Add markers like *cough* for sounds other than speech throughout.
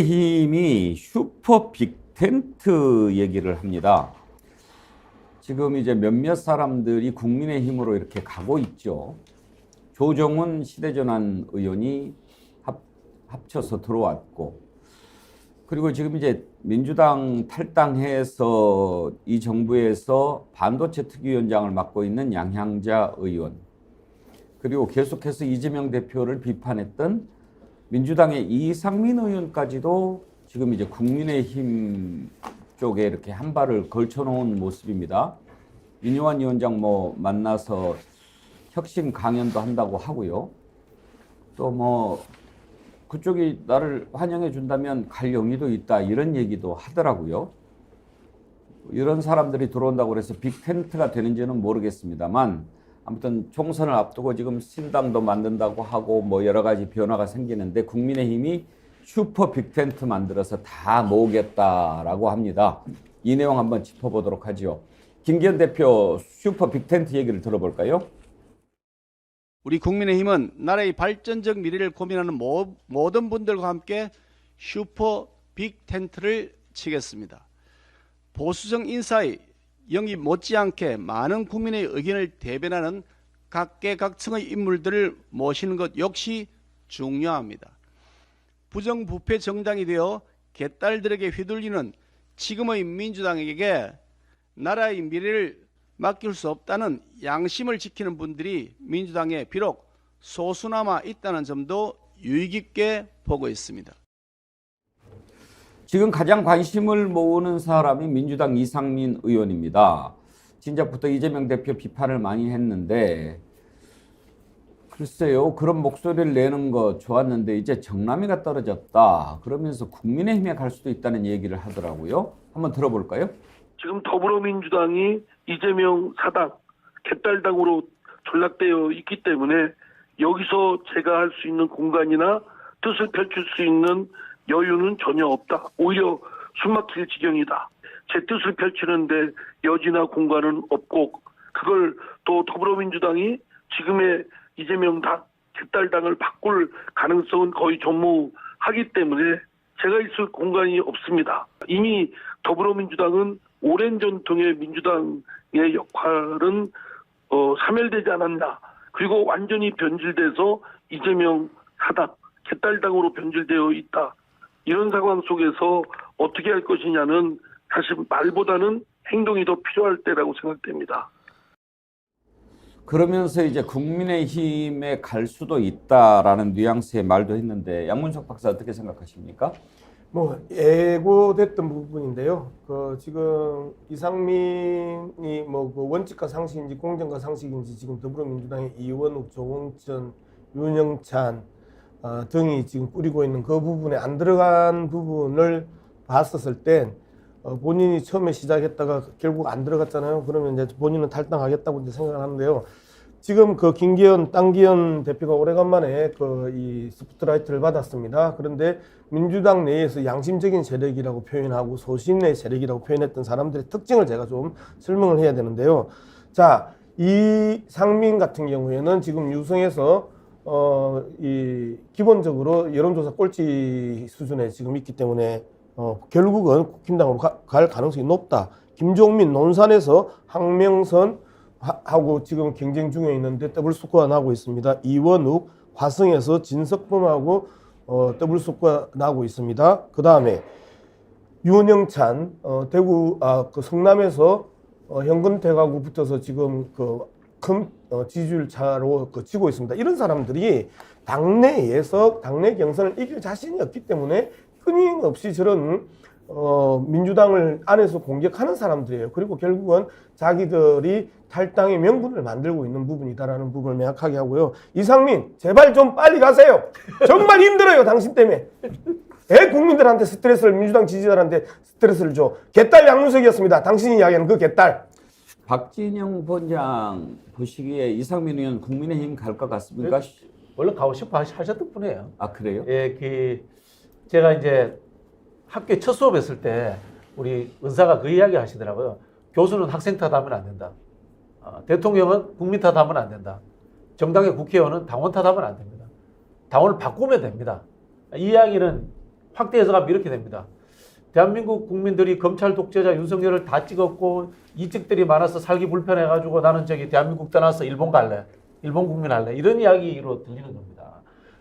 힘이 슈퍼 빅 텐트 얘기를 합니다. 지금 이제 몇몇 사람들이 국민의힘으로 이렇게 가고 있죠. 조정훈 시대전환 의원이 합, 합쳐서 들어왔고, 그리고 지금 이제 민주당 탈당해서 이 정부에서 반도체 특위위원장을 맡고 있는 양향자 의원, 그리고 계속해서 이재명 대표를 비판했던 민주당의 이상민 의원까지도 지금 이제 국민의힘 쪽에 이렇게 한 발을 걸쳐놓은 모습입니다. 윤영환 위원장 뭐 만나서 혁신 강연도 한다고 하고요. 또 뭐 그쪽이 나를 환영해 준다면 갈 용의도 있다 이런 얘기도 하더라고요. 이런 사람들이 들어온다고 그래서 빅텐트가 되는지는 모르겠습니다만 아무튼 총선을 앞두고 지금 신당도 만든다고 하고 뭐 여러 가지 변화가 생기는데 국민의힘이 슈퍼 빅텐트 만들어서 다 모으겠다라고 합니다. 이 내용 한번 짚어보도록 하지요. 김기현 대표 슈퍼 빅텐트 얘기를 들어볼까요? 우리 국민의힘은 나라의 발전적 미래를 고민하는 모, 모든 분들과 함께 슈퍼 빅 텐트를 치겠습니다. 보수적 인사의 영입 못지않게 많은 국민의 의견을 대변하는 각계각층의 인물들을 모시는 것 역시 중요합니다. 부정부패 정당이 되어 개딸들에게 휘둘리는 지금의 민주당에게 나라의 미래를 맡길 수 없다는 양심을 지키는 분들이 민주당에 비록 소수나마 있다는 점도 유의 깊게 보고 있습니다. 지금 가장 관심을 모으는 사람이 민주당 이상민 의원입니다. 진작부터 이재명 대표 비판을 많이 했는데 글쎄요 그런 목소리를 내는 거 좋았는데 이제 정남이가 떨어졌다 그러면서 국민의힘에 갈 수도 있다는 얘기를 하더라고요. 한번 들어볼까요? 지금 더불어민주당이 이재명 사당, 개딸당으로 전락되어 있기 때문에 여기서 제가 할 수 있는 공간이나 뜻을 펼칠 수 있는 여유는 전혀 없다. 오히려 숨막힐 지경이다. 제 뜻을 펼치는데 여지나 공간은 없고 그걸 또 더불어민주당이 지금의 이재명 당, 개딸당을 바꿀 가능성은 거의 전무하기 때문에 제가 있을 공간이 없습니다. 이미 더불어민주당은 오랜 전통의 민주당의 역할은 어, 사멸되지 않았나. 그리고 완전히 변질돼서 이재명 사당, 개딸당으로 변질되어 있다. 이런 상황 속에서 어떻게 할 것이냐는 사실 말보다는 행동이 더 필요할 때라고 생각됩니다. 그러면서 이제 국민의힘에 갈 수도 있다라는 뉘앙스의 말도 했는데 양문석 박사 어떻게 생각하십니까? 뭐 예고됐던 부분인데요. 그 지금 이상민이 뭐 그 원칙과 상식인지 공정과 상식인지 지금 더불어민주당의 이원욱, 조홍천, 윤영찬 어, 등이 지금 뿌리고 있는 그 부분에 안 들어간 부분을 봤었을 땐 어, 본인이 처음에 시작했다가 결국 안 들어갔잖아요. 그러면 이제 본인은 탈당하겠다고 이제 생각을 하는데요. 지금 그 김기현, 땅기현 대표가 오래간만에 그 이 스포트라이트를 받았습니다. 그런데 민주당 내에서 양심적인 세력이라고 표현하고 소신의 세력이라고 표현했던 사람들의 특징을 제가 좀 설명을 해야 되는데요. 자, 이 상민 같은 경우에는 지금 유성에서 어, 이 기본적으로 여론조사 꼴찌 수준에 지금 있기 때문에 어, 결국은 국힘당으로 가, 갈 가능성이 높다. 김종민 논산에서 항명선 하- 하고 지금 경쟁 중에 있는데 더블 스코어 나고 있습니다. 이원욱 화성에서 진석범하고 어, 더블 스코어 나고 있습니다. 그 다음에 윤영찬 어, 대구 아 그 성남에서 어, 현근택하고 붙어서 지금 그 큰 어, 지지율 차로 그 지고 있습니다. 이런 사람들이 당내에서 당내 경선을 이길 자신이 없기 때문에 끊임없이 저런 어, 민주당을 안에서 공격하는 사람들이에요. 그리고 결국은 자기들이 탈당의 명분을 만들고 있는 부분이다라는 부분을 명확하게 하고요. 이상민, 제발 좀 빨리 가세요. 정말 힘들어요, 당신 때문에. 왜 국민들한테 스트레스를, 민주당 지지자들한테 스트레스를 줘. 개딸 양문석이었습니다. 당신이 이야기하는 그 개딸. 박진영 본장 보시기에 이상민 의원 국민의힘 갈 것 같습니까? 원래 가고 싶어 하셨던 분이에요. 아 그래요? 예, 그 제가 이제 학교에 첫 수업했을 때 우리 은사가 그 이야기 하시더라고요. 교수는 학생 탓하면 안 된다. 어, 대통령은 국민 탓하면 안 된다. 정당의 국회의원은 당원 탓하면 안 됩니다. 당원을 바꾸면 됩니다. 이 이야기는 확대 해석하면 이렇게 됩니다. 대한민국 국민들이 검찰 독재자 윤석열을 다 찍었고 이직들이 많아서 살기 불편해가지고 나는 저기 대한민국 떠나서 일본 갈래. 일본 국민 할래. 이런 이야기로 들리는 겁니다.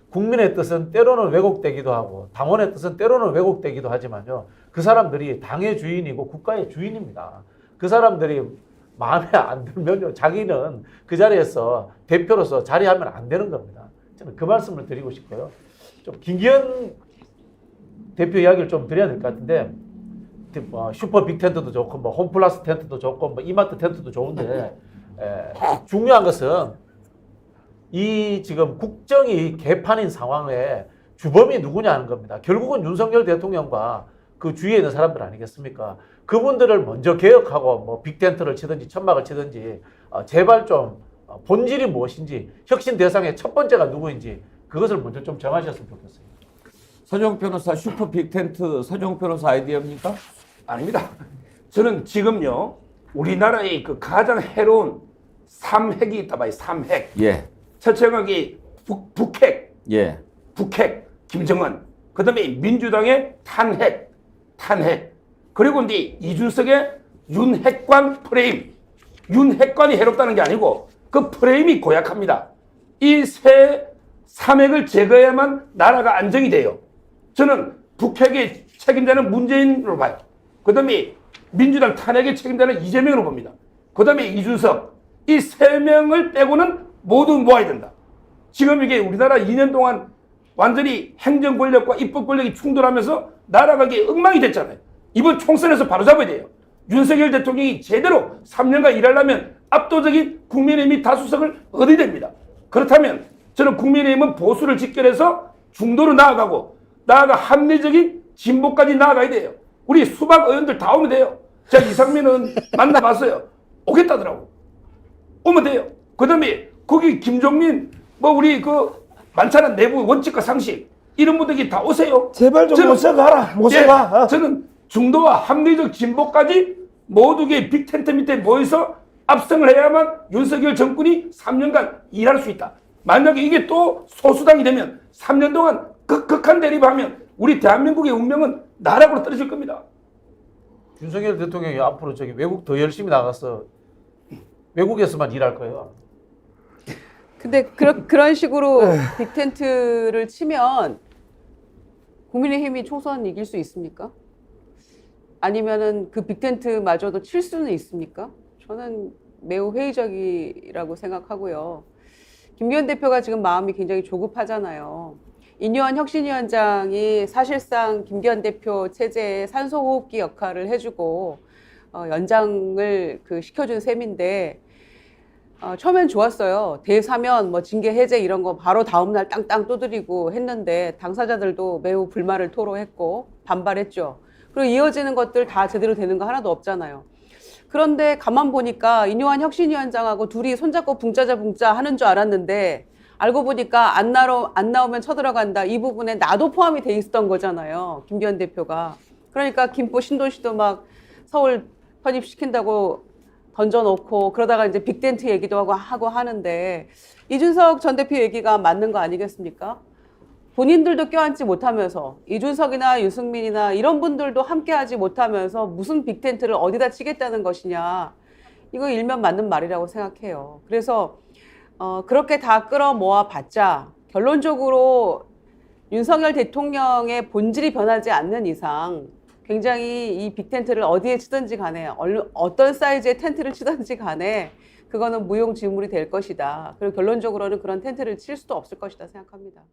국민의 뜻은 때로는 왜곡되기도 하고 당원의 뜻은 때로는 왜곡되기도 하지만요. 그 사람들이 당의 주인이고 국가의 주인입니다. 그 사람들이 마음에 안 들면요. 자기는 그 자리에서 대표로서 자리하면 안 되는 겁니다. 저는 그 말씀을 드리고 싶고요. 좀 김기현 대표 이야기를 좀 드려야 될 것 같은데 뭐 슈퍼 빅 텐트도 좋고 뭐 홈플러스 텐트도 좋고 뭐 이마트 텐트도 좋은데 에, 중요한 것은 이 지금 국정이 개판인 상황에 주범이 누구냐 하는 겁니다. 결국은 윤석열 대통령과 그 주위에 있는 사람들 아니겠습니까? 그분들을 먼저 개혁하고 뭐 빅텐트를 치든지 천막을 치든지 어, 제발 좀 어, 본질이 무엇인지 혁신 대상의 첫 번째가 누구인지 그것을 먼저 좀 정하셨으면 좋겠어요. 서정 변호사 슈퍼 빅텐트 서정 변호사 아이디어입니까? 아닙니다. 저는 지금요 우리나라의 그 가장 해로운 삼핵이 있다 봐요. 삼핵. 예, 첫째가 이 북, 북핵, 예, 북핵, 김정은. 그다음에 민주당의 탄핵, 탄핵. 그리고 이제 이준석의 윤핵관 프레임. 윤핵관이 해롭다는 게 아니고 그 프레임이 고약합니다. 이 세 삼핵을 제거해야만 나라가 안정이 돼요. 저는 북핵의 책임자는 문재인으로 봐요. 그 다음에 민주당 탄핵의 책임자는 이재명으로 봅니다. 그 다음에 이준석. 이 세 명을 빼고는 모두 모아야 된다. 지금 이게 우리나라 2년 동안 완전히 행정 권력과 입법 권력이 충돌하면서 나라가 이게 엉망이 됐잖아요. 이번 총선에서 바로 잡아야 돼요. 윤석열 대통령이 제대로 3년간 일하려면 압도적인 국민의힘이 다수석을 얻어야 됩니다. 그렇다면 저는 국민의힘은 보수를 직결해서 중도로 나아가고 나아가 합리적인 진보까지 나아가야 돼요. 우리 수박 의원들 다 오면 돼요. 제가 이상민은 *laughs* 만나봤어요. 오겠다더라고. 오면 돼요. 그 다음에 거기 김종민 뭐 우리 그 많잖아 내부 원칙과 상식 이런 분들이 다 오세요. 제발 좀 모셔가라. 모셔가. 예, 어. 저는 중도와 합리적 진보까지 모두의 빅텐트 밑에 모여서 압승을 해야만 윤석열 정권이 3년간 일할 수 있다. 만약에 이게 또 소수당이 되면 3년 동안 극극한 대립하면 우리 대한민국의 운명은 나락으로 떨어질 겁니다. 윤석열 대통령이 앞으로 저기 외국 더 열심히 나가서 외국에서만 일할 거예요. 근데 그런 그런 식으로 *laughs* 빅텐트를 치면 국민의힘이 총선 이길 수 있습니까? 아니면은 그 빅텐트마저도 칠 수는 있습니까? 저는 매우 회의적이라고 생각하고요. 김기현 대표가 지금 마음이 굉장히 조급하잖아요. 인요한 혁신위원장이 사실상 김기현 대표 체제의 산소호흡기 역할을 해주고 어, 연장을 그 시켜준 셈인데 어, 처음엔 좋았어요. 대사면 뭐 징계 해제 이런 거 바로 다음 날 땅땅 두드리고 했는데 당사자들도 매우 불만을 토로했고 반발했죠. 그리고 이어지는 것들 다 제대로 되는 거 하나도 없잖아요. 그런데 가만 보니까 인요한 혁신위원장하고 둘이 손잡고 붕짜자 붕짜 하는 줄 알았는데 알고 보니까 안, 나로, 안 나오면 쳐들어간다. 이 부분에 나도 포함이 돼 있었던 거잖아요. 김기현 대표가. 그러니까 김포 신도시도 막 서울 편입시킨다고 던져놓고 그러다가 이제 빅텐트 얘기도 하고 하고 하는데 이준석 전 대표 얘기가 맞는 거 아니겠습니까? 본인들도 껴안지 못하면서 이준석이나 유승민이나 이런 분들도 함께하지 못하면서 무슨 빅텐트를 어디다 치겠다는 것이냐 이거 일면 맞는 말이라고 생각해요. 그래서 어, 그렇게 다 끌어모아 봤자 결론적으로 윤석열 대통령의 본질이 변하지 않는 이상 굉장히 이 빅텐트를 어디에 치든지 간에 얼- 어떤 사이즈의 텐트를 치든지 간에 그거는 무용지물이 될 것이다. 그리고 결론적으로는 그런 텐트를 칠 수도 없을 것이다 생각합니다.